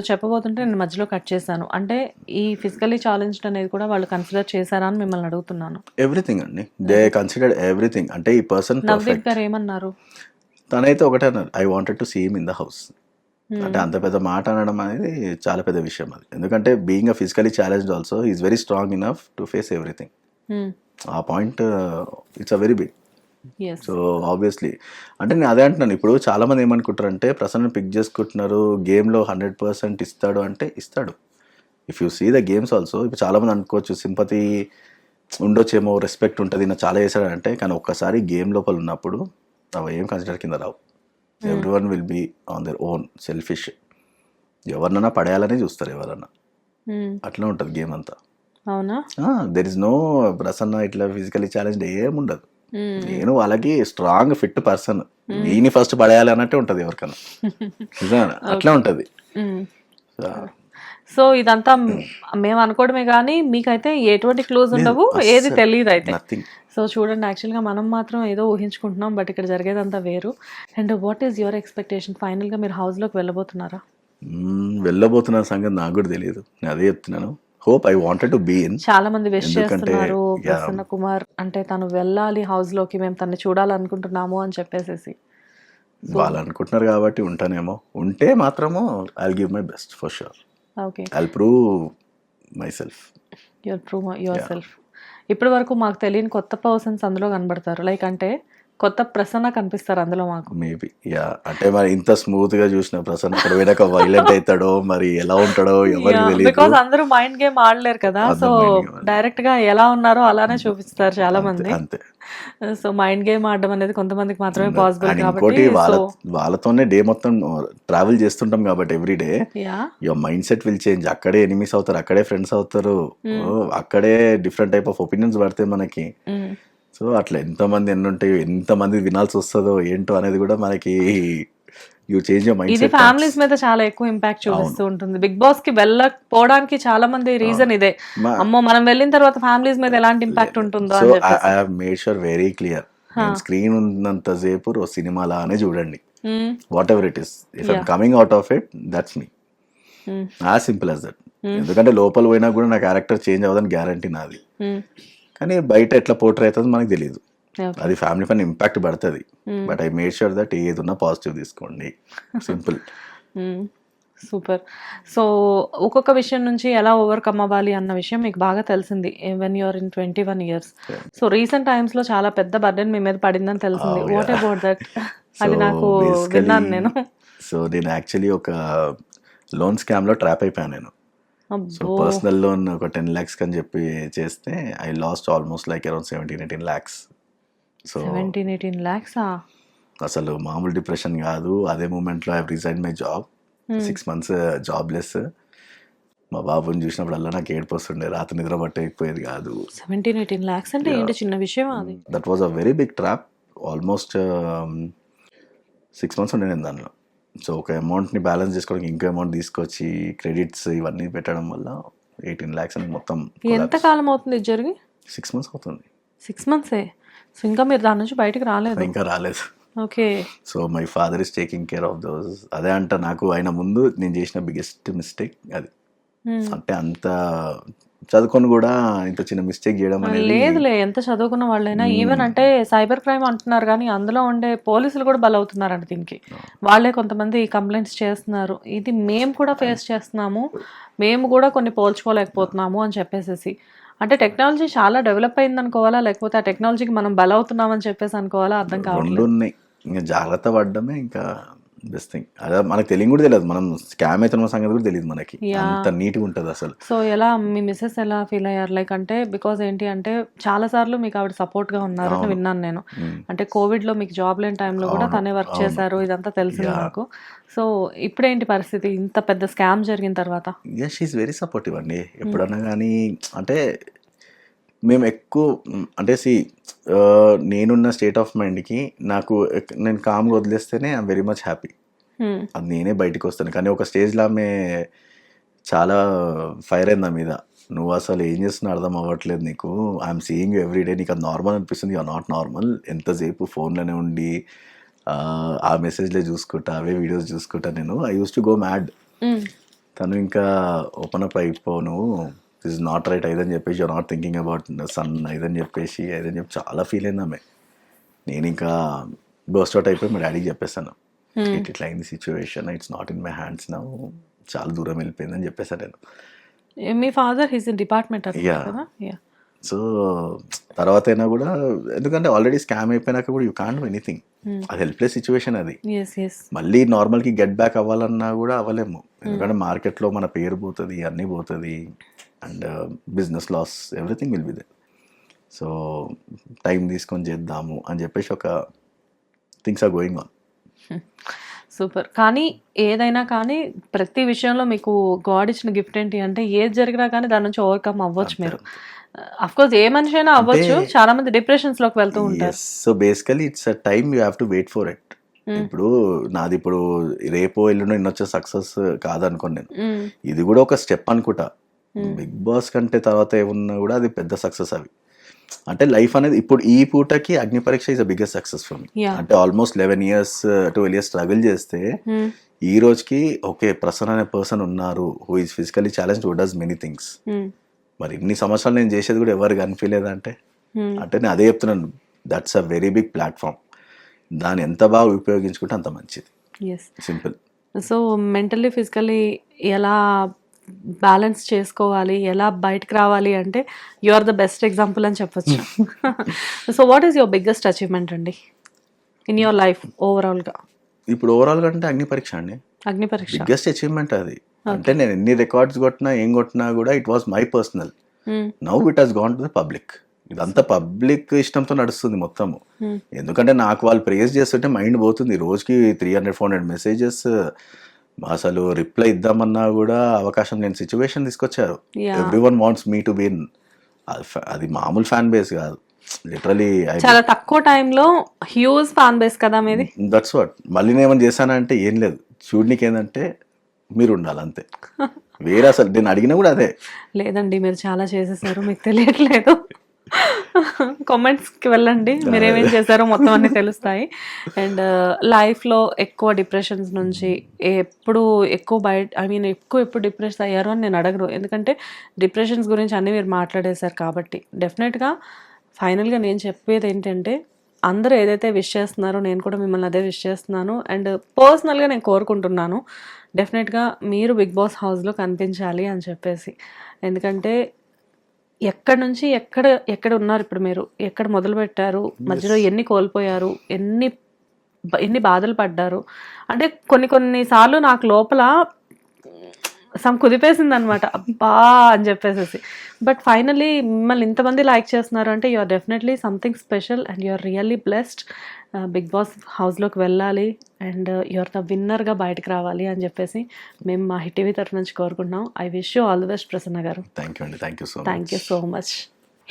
చెప్పబోతుంటే నేను మధ్యలో కట్ చేశాను. అంటే ఈ ఫిజికలీ ఛాలెంజ్డ్ అనేది కూడా వాళ్ళు కన్సిడర్ చేశారా అని మిమ్మల్ని అడుగుతున్నాను. ఎవ్రీథింగ్ అండి. They considered everything. అంటే ఈ పర్సన్ పర్ఫెక్ట్. గారు ఏమన్నారు? తనైతే ఒకటే అన్నారు I wanted to seem in the house. అంటే అంత పెద్ద మాట అనడం అనేది చాలా పెద్ద విషయం అది. ఎందుకంటే being a physically challenge also is very strong enough to face everything. ఆ point it's a very big so obviously అంటే నేను అదే అంటున్నాను. ఇప్పుడు చాలా మంది ఏమనుకుంటారంటే ప్రసన్న పిక్ చేసుకుంటున్నారు గేమ్లో హండ్రెడ్ పర్సెంట్ ఇస్తాడు అంటే ఇస్తాడు. If you see the games also ఇప్పుడు చాలా మంది అనుకోవచ్చు సింపతి ఉండొచ్చేమో రెస్పెక్ట్ ఉంటుంది నా చాలా చేశాడంటే కానీ ఒక్కసారి గేమ్ లోపల ఉన్నప్పుడు అవి ఏం కన్సిడర్ కింద రావు. Everyone will be on their own selfish ఎవరినైనా పడేయాలనే చూస్తారు ఎవరన్నా. Hmm. అట్లా ఉంటుంది గేమ్ అంతా. అవునా? దెర్ ఇస్ నో ప్రసన్న ఇట్లా ఫిజికలీ ఛాలెంజ్ ఏముండదు. నేను వాళ్ళకి స్ట్రాంగ్ ఫిట్ పర్సన్ ఈయన ఫస్ట్ పడేయాలి అన్నట్టే ఉంటది ఎవరికన్నా నిజంగా అట్లా ఉంటది. సో ఇదంతా మేము అనుకోవడమే కానీ మీకైతే ఎటువంటి క్లోజ్ ఉండవు ఏది తెలియదు అయితే. సో చూడండి యాక్చువల్గా మనం మాత్రం ఏదో ఊహించుకుంటున్నాం బట్ ఇక్కడ జరిగేదంతా వేరు. And what is your expectation ఫైనల్గా మీరు హౌస్లోకి వెళ్ళబోతున్నారా? వెళ్ళబోతున్న సంగతి నాకు కూడా తెలియదు. నేను అదే చెప్తున్నాను. Hope I wanted to be in. చాలా మంది విష్ చేస్తున్నారు. ప్రసన్న కుమార్ అంటే తను వెళ్ళాలి హౌస్లోకి మేము తన్ని చూడాలనుకుంటున్నాము అని చెప్పేసేసి. వాళ్ళు అనుకుంటున్నారు కాబట్టి ఉంటానేమో. ఉంటే మాత్రము I give my best for sure okay I prove myself your prove yourself ఇప్పటి వరకు మాకు తెలియని కొత్త పర్సన్స్ అందులో కనబడతారు. లైక్ అంటే కొత్త ప్రసన్న కనిపిస్తారు అందులో మాకు. మేబీ యా అంటే మరి ఇంత స్మూత్గా చూసిన ప్రసన్న అక్కడ పోయినాక వైలెంట్ అవుతాడో మరి ఎలా ఉంటాడో ఎవరికి తెలియదు బికాస్ అందరూ మైండ్ గేమ్ ఆడలేరు కదా. సో. డైరెక్ట్గా ఎలా ఉన్నారో అలానే చూపిస్తారు చాలా మంది అంతే. సో మైండ్ గేమ్ ఆడడం అనేది కొంతమందికి మాత్రమే పాసిబుల్ కాబట్టి వాళ్ళ వాళ్ళతోనే డే మొత్తం ట్రావెల్ చేస్తుంటాం కాబట్టి every day yeah your mindset will change అక్కడే ఎనిమీస్ అవుతారు అక్కడే ఫ్రెండ్స్ అవుతారు. Hmm. ఓ, అక్కడే డిఫరెంట్ టైప్ ఆఫ్ ఒపీనియన్స్ పడతాయి మనకి. సో అట్లా ఎంతమంది ఎన్ని ఉంటాయో ఎంతమంది వినాల్సి వస్తుందో ఏంటో అనేది కూడా మనకి యూ చేంజ్ మైండ్ ఇది ఫ్యామిలీస్ మీద చాలా ఎక్కువ ఇంపాక్ట్ చూపిస్తూ ఉంటుంది. బిగ్ బాస్కి వెళ్ళకపోవడానికి చాలా మంది రీజన్ ఇదే. అమ్మో మనం వెళ్ళిన తర్వాత ఫ్యామిలీస్ మీద ఎలాంటి ఇంపాక్ట్ ఉంటుందో so I have made sure very clear screen ఉన్నంత సేపు ఓ సినిమా లానే చూడండి. Whatever it is if I'm coming out of it that's me. ఆ సింపుల్ అస్ దట్ ఎందుకంటే లోపల పోయినా కూడా నా క్యారెక్టర్ చేంజ్ అవ్వదని గ్యారంటీ నాది. మ్మ్. కానీ బయట ఎట్లా పోర్ట్రే అవుతుంది మనకు తెలియదు. అది ఫ్యామిలీ పైన ఇంపాక్ట్ పడుతుంది. But I made sure that ఏది ఉన్నా పాజిటివ్ తీసుకోండి. సింపుల్. సూపర్. సో ఒక్కొక్క విషయం నుంచి ఎలా ఓవర్కమ్ అవ్వాలి అన్న విషయం మీకు బాగా తెలిసింది when you're in twenty one years so recent టైమ్స్లో చాలా పెద్ద బర్డెన్ మీ మీద పడిందని తెలిసింది. వాట్. అబౌట్ దట్ అది నాకు విన్నాను నేను. సో నేను యాక్చువల్లీ ఒక లోన్ స్కామ్లో ట్రాప్ అయిపోయాను నేను. సో పర్సనల్ లోన్ ఒక టెన్ ల్యాక్స్ అని చెప్పి చేస్తే I lost almost like around seventeen eighteen lakhs so seventeen eighteen ల్యాక్సా అసలు మామూలు డిప్రెషన్ కాదు. అదే మూమెంట్లో I resign my job six months jobless మా బాబుని చూసినప్పుడల్లా నాకు ఏడుపు వస్తుండే. రాత్రి నిద్ర పట్టకపోయేది కాదు. సెవెంటీన్ ఎయిటీన్ ల్యాక్స్ అంటే ఏంటి చిన్న విషయం అది? That was a very big trap almost six months ఉండే నేను దానిలో. సో ఒక అమౌంట్ని బ్యాలెన్స్ చేసుకోవడానికి ఇంకో అమౌంట్ తీసుకొచ్చి క్రెడిట్స్ ఇవన్నీ పెట్టడం వల్ల ఎయిటీన్ ల్యాక్స్ అని మొత్తం ఎంత కాలం అవుతుంది ఇది జరిగి? సిక్స్ మంత్స్ అవుతుంది. సిక్స్ మంత్సే సో ఇంకా మీరు దాని నుంచి బయటకు రాలేదు. ఇంకా రాలేదు. Okay. So my father is taking care of those. అదే అంట నాకు ఆయన ముందు నేను చేసిన బిగ్గెస్ట్ మిస్టేక్ అది. అంటే అంత చదువుకొని కూడా ఇంత చిన్న మిస్టేక్ చేయడం అనేది లేదులే ఎంత చదువుకున్న వాళ్ళైనా ఈవెన్ అంటే సైబర్ క్రైమ్ అంటున్నారు కానీ అందులో ఉండే పోలీసులు కూడా బలవుతున్నారంట దీనికి. వాళ్ళే కొంతమంది కంప్లైంట్స్ చేస్తున్నారు. ఇది మేము కూడా ఫేస్ చేస్తున్నాము. మేము కూడా కొన్ని పోల్చుకోలేకపోతున్నాము అని చెప్పేసేసి. అంటే టెక్నాలజీ చాలా డెవలప్ అయింది అనుకోవాలా? లేకపోతే ఆ టెక్నాలజీకి మనం బలవుతున్నామని చెప్పేసి అనుకోవాలా? అర్థం కావట్లేదు. ఉన్నాయి ఇంకా జాగ్రత్త పడ్డమే ఇంకా బెస్ట్ థింగ్ అదే మనకు తెలియదు కూడా తెలియదు. మనం స్కామ్ అవుతున్న సంగతి కూడా తెలియదు మనకి. అంత నీట్గా ఉంటుంది అసలు. సో ఎలా మీ మిస్సెస్ ఎలా ఫీల్ అయ్యారు? లైక్ అంటే బికాజ్ ఏంటి అంటే చాలా సార్లు మీకు ఆవిడ సపోర్ట్గా ఉన్నారని అవును. విన్నాను నేను. Mm. అంటే కోవిడ్లో మీకు జాబ్ లేని టైంలో కూడా తనే వర్క్. చేశారు. ఇదంతా తెలిసింది. నాకు. సో ఇప్పుడేంటి పరిస్థితి? ఇంత పెద్ద స్కామ్ జరిగిన తర్వాత? ఎస్ షీఈ్ వెరీ సపోర్టివ్ అండి. ఎప్పుడన్నా కానీ అంటే మేము ఎక్కువ అంటే సి నేనున్న స్టేట్ ఆఫ్ మైండ్కి నాకు నేను కామ్గా వదిలేస్తేనే ఐఎమ్ వెరీ మచ్ హ్యాపీ. అది నేనే బయటకు వస్తాను. కానీ ఒక స్టేజ్లో ఆమె చాలా ఫైర్ అయింది మీద. నువ్వు అసలు ఏం చేస్తున్నా అర్థం అవ్వట్లేదు నీకు. ఐఎమ్ సీయింగ్ ఎవ్రీ డే నీకు అది నార్మల్ అనిపిస్తుంది. యూ నాట్ నార్మల్ ఎంతసేపు ఫోన్లోనే ఉండి ఆ, మెసేజ్లే చూసుకుంటా అవే వీడియోస్ చూసుకుంటా నేను. I use to go mad. తను ఇంకా ఓపెన్ అప్ అయిపోను. దిస్ ఇస్ నాట్ రైట్ అయిదని చెప్పేసి you're not thinking about son అయిదని చెప్పేసి అయిదని చెప్పి చాలా ఫీల్ అయింది ఆమె. నేను ఇంకా బోస్ట్ అవుట్ అయిపోయి మా డాడీకి చెప్పేస్తాను ఇట్ ఇట్లా అయింది situation it's not in my hands నా చాలా దూరం వెళ్ళిపోయిందని చెప్పేసాను నేను. మీ father his in department yeah so తర్వాత అయినా కూడా ఎందుకంటే ఆల్రెడీ స్కామ్ అయిపోయినాక కూడా యూ కాంట్ ఎనీథింగ్ అది హెల్ప్లెస్ సిచ్యువేషన్ అది. మళ్ళీ నార్మల్కి గెట్ బ్యాక్ అవ్వాలన్నా కూడా అవ్వలేము. ఎందుకంటే మార్కెట్లో మన పేరు పోతుంది అన్నీ పోతుంది. And business loss everything will be they so time తీసుకొని చేద్దాము అని చెప్పేసి ఒక things are going on super. కానీ ఏదైనా కానీ ప్రతి విషయంలో మీకు గాడ్ ఇచ్చిన గిఫ్ట్ ఏంటి అంటే ఏది జరిగినా కానీ దాని నుంచి ఓవర్కమ్ అవ్వచ్చు మీరు. అఫ్ కోర్స్ ఏ మనిషి అయినా అవ్వచ్చు చాలా మంది డిప్రెషన్స్లోకి వెళ్తూ ఉంటారు. So basically it's a time you have to wait for it. ఇప్పుడు నాది ఇప్పుడు రేపో ఎల్లుండో ఇన్నొచ్చే సక్సెస్ కాదనుకోండి నేను. మ్మ్. ఇది కూడా ఒక స్టెప్ అనుకుంటా. బిగ్ బాస్ కంటే తర్వాత ఏమున్నా కూడా అది పెద్ద సక్సెస్ అవి. అంటే లైఫ్ అనేది ఇప్పుడు ఈ పూటకి Agni Pariksha is a biggest success for me Yeah. అంటే almost eleven years twelve years struggle చేస్తే. ఈ రోజుకి ఓకే ప్రసన్న అనే పర్సన్ ఉన్నారు who is physically challenge who does many things. మరి ఇన్ని సంవత్సరాలు నేను చేసేది కూడా ఎవరికి అనిపించలేదంటే మ్మ్. అంటే నేను అదే చెప్తున్నాను. That's a very big platform దాన్ని ఎంత బాగా ఉపయోగించుకుంటే అంత మంచిది. సింపుల్ సో మెంటల్లీ ఫిజికల్లీ ఎలా బ్యాలెన్స్ చేసుకోవాలి ఎలా బయటకు రావాలి అంటే you are the best example అని చెప్పొచ్చు. So what is your biggest achievement అండి? ఇన్ యువర్ లైఫ్ ఓవరాల్గా ఇప్పుడు ఓవరాల్గా అంటే అగ్ని పరీక్ష అండి. అగ్ని పరీక్ష. బిగ్గెస్ట్ అచీవ్మెంట్ అది. అంటే నేను ఎన్ని రికార్డ్స్ కొట్టినా ఏం కొట్టినా కూడా it was my personal. Now it has gone to the public ఇదంతా పబ్లిక్ ఇష్టంతో నడుస్తుంది మొత్తము. మ్మ్. ఎందుకంటే నాకు వాళ్ళు ప్రేస్ చేస్తుంటే మైండ్ పోతుంది. రోజుకి three hundred four hundred messages అసలు రిప్లై ఇద్దామన్నా కూడా అవకాశం లేని సిచ్యువేషన్ తీసుకొచ్చారు. Everyone wants me to win అది మామూలు ఫ్యాన్ బేస్ కాదు. లిటరలీ చాలా తక్కువ టైంలో హ్యూజ్ ఫ్యాన్ బేస్ కదా మీది? దట్స్ వాట్ మళ్ళీ నేను ఏమైనా చేశానంటే ఏం లేదు. చూడనికి ఏంటంటే మీరు ఉండాలి అంతే వేరే అసలు నేను అడిగినా కూడా అదే. లేదండి మీరు చాలా చేసేసారు. మీకు తెలియట్లేదు. కామెంట్స్కి వెళ్ళండి. మీరు ఏమేం చేశారో మొత్తం అన్ని తెలుస్తాయి. అండ్ లైఫ్లో ఎక్కువ డిప్రెషన్స్ నుంచి ఎప్పుడు ఎక్కువ బయట ఐ మీన్ ఎక్కువ ఎప్పుడు డిప్రెస్ అయ్యారు అని నేను అడగను. ఎందుకంటే డిప్రెషన్స్ గురించి అన్నీ మీరు మాట్లాడేశారు కాబట్టి. డెఫినెట్గా ఫైనల్గా నేను చెప్పేది ఏంటంటే అందరూ ఏదైతే విష్ చేస్తున్నారో నేను కూడా మిమ్మల్ని అదే విష్ చేస్తున్నాను. అండ్ పర్సనల్గా నేను కోరుకుంటున్నాను. డెఫినెట్గా మీరు బిగ్ బాస్ హౌస్లో కనిపించాలి అని చెప్పేసి. ఎందుకంటే ఎక్కడి నుంచి ఎక్కడ ఎక్కడ ఉన్నారు ఇప్పుడు మీరు? ఎక్కడ మొదలు పెట్టారు? మధ్యలో ఎన్ని కోల్పోయారు? ఎన్ని ఎన్ని బాధలు పడ్డారు? అంటే కొన్ని కొన్ని సార్లు నాకు లోపల సమ్ కుదిపేసింది అనమాట అబ్బా అని చెప్పేసేసి. బట్ ఫైనలీ మిమ్మల్ని ఇంతమంది లైక్ చేస్తున్నారు అంటే you are definitely something special and you are really blessed Big Boss హౌస్లోకి వెళ్ళాలి అండ్ యు ఆర్ ద విన్నర్గా బయటకు రావాలి అని చెప్పేసి మేము మా హిట్ టీవీ తరఫు నుంచి కోరుకుంటున్నాం. I wish you all the best Prasanna గారు. థ్యాంక్ యూ అండి. Thank you so thank you so much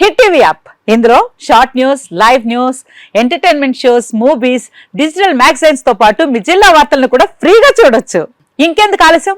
hit TV app. ఇందులో short news live news entertainment shows movies digital మ్యాగజైన్స్తో పాటు మీ జిల్లా వార్తలను కూడా ఫ్రీగా చూడొచ్చు. ఇంకెందుకు ఆలస్యం?